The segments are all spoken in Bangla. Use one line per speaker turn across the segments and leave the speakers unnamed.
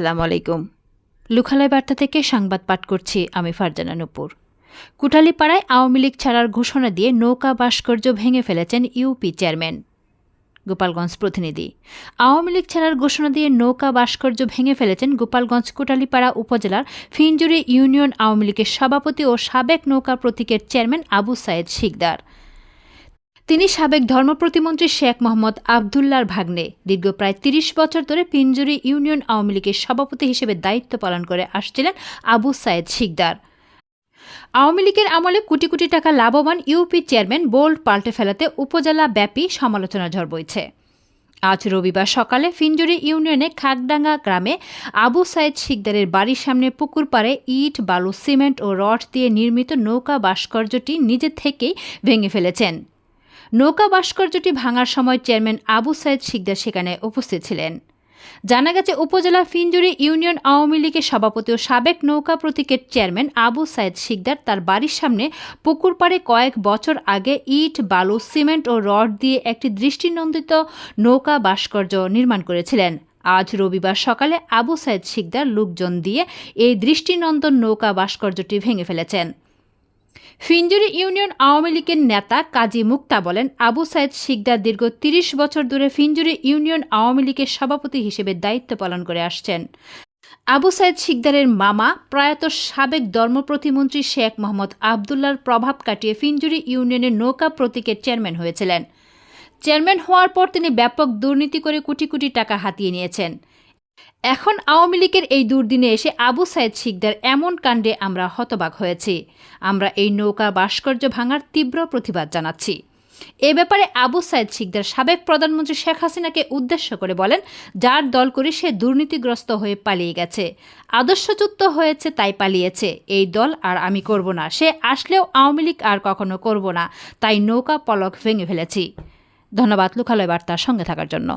আসসালামু আলাইকুম। লুখালয় বার্তা থেকে সংবাদ পাঠ করছি আমি ফারজানা নুপুর। কুটালীপাড়ায় আওয়ামী লীগ ছাড়ার ঘোষণা দিয়ে নৌকা ভাস্কর্য ভেঙে ফেলেছেন ইউপি চেয়ারম্যান। গোপালগঞ্জ প্রতিনিধি। আওয়ামী লীগ ছাড়ার ঘোষণা দিয়ে নৌকা ভাস্কর্য ভেঙে ফেলেছেন গোপালগঞ্জ কুটালীপাড়া উপজেলার ফিনজুরি ইউনিয়ন আওয়ামী লীগের সভাপতি ও সাবেক নৌকা প্রতীকের চেয়ারম্যান আবু সাইদ শিকদার। তিনি সাবেক ধর্ম প্রতিমন্ত্রী শেখ মোহাম্মদ আবদুল্লার ভাগ্নে দীর্ঘ প্রায় তিরিশ বছর ধরে পিঞ্জুরি ইউনিয়ন আওয়ামী লীগের সভাপতি হিসেবে দায়িত্ব পালন করে আসছিলেন আবু সাইদ শিকদার। আওয়ামী লীগের আমলে কোটি কোটি টাকা লাভবান ইউপি চেয়ারম্যান বোল্ড পাল্টে ফেলাতে উপজেলা ব্যাপী সমালোচনা ঝড় বইছে আজ রবিবার সকালে ফিঞ্জুরি ইউনিয়নে খাগডাঙ্গা গ্রামে আবু সাইদ শিকদারের বাড়ির সামনে পুকুর পাড়ে ইট, বালু, সিমেন্ট ও রড দিয়ে নির্মিত নৌকা ভাস্কর্যটি নিজে থেকেই ভেঙে ফেলেছেন। নৌকা ভাস্কর্যটি ভাঙার সময় চেয়ারম্যান আবু সাইদ শিকদার সেখানে উপস্থিত ছিলেন। জানা গেছে, উপজেলা ফিঞ্জুরি ইউনিয়ন আওয়ামী লীগের সভাপতি ও সাবেক নৌকা প্রতীকের চেয়ারম্যান আবু সাইদ শিকদার তার বাড়ির সামনে পুকুর পাড়ে কয়েক বছর আগে ইট, বালু, সিমেন্ট ও রড দিয়ে একটি দৃষ্টিনন্দিত নৌকা ভাস্কর্য নির্মাণ করেছিলেন। আজ রবিবার সকালে আবু সাইদ শিকদার লোকজন দিয়ে এই দৃষ্টিনন্দন নৌকা ভাস্কর্যটি ভেঙে ফেলেছেন। ফিঞ্জুরি ইউনিয়ন আওয়ামী লীগের নেতা কাজী মুক্তা বলেন, আবু সাইদ শিকদার দীর্ঘ তিরিশ বছর ধরে ফিঞ্জুরি ইউনিয়ন আওয়ামী লীগের সভাপতি হিসেবে দায়িত্ব পালন করে আসছেন। আবু সাইদ শিকদারের মামা, প্রয়াত সাবেক ধর্ম প্রতিমন্ত্রী শেখ মোহাম্মদ আবদুল্লার প্রভাব কাটিয়ে ফিঞ্জুরি ইউনিয়নের নৌকা প্রতীকের চেয়ারম্যান হয়েছিলেন। চেয়ারম্যান হওয়ার পর তিনি ব্যাপক দুর্নীতি করে কোটি কোটি টাকা হাতিয়ে নিয়েছেন। এখন আওয়ামী লীগের এই দুর্দিনে এসে আবু সাইদ শিকদার এমন কাণ্ডে আমরা হতবাক হয়েছি। আমরা এই নৌকা ভাস্কর্য ভাঙার তীব্র প্রতিবাদ জানাচ্ছি। এ ব্যাপারে আবু সাইদ শিকদার সাবেক প্রধানমন্ত্রী শেখ হাসিনাকে উদ্দেশ্য করে বলেন, যার দল করে সে দুর্নীতিগ্রস্ত হয়ে পালিয়ে গেছে। আদর্শচ্যুত হয়েছে, তাই পালিয়েছে। এই দল আর আমি করব না। সে আসলেও আওয়ামী লীগ আর কখনো করব না। তাই নৌকা পলক ভেঙে ফেলেছি। ধন্যবাদ, লোকালয় বার্তার সঙ্গে থাকার জন্য।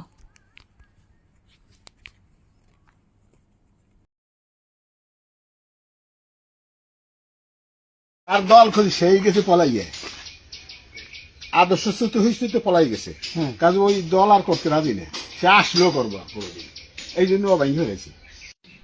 আর দল খুঁজি সেই গেছে পলাইয়ে। আদর্শ চ্যুত হয়েছে তো পলাই গেছে। কাজে ওই দল আর করতে রাজি না। সে আসলেও করব। কোনোদিন এই জন্য অবাই হয়েছে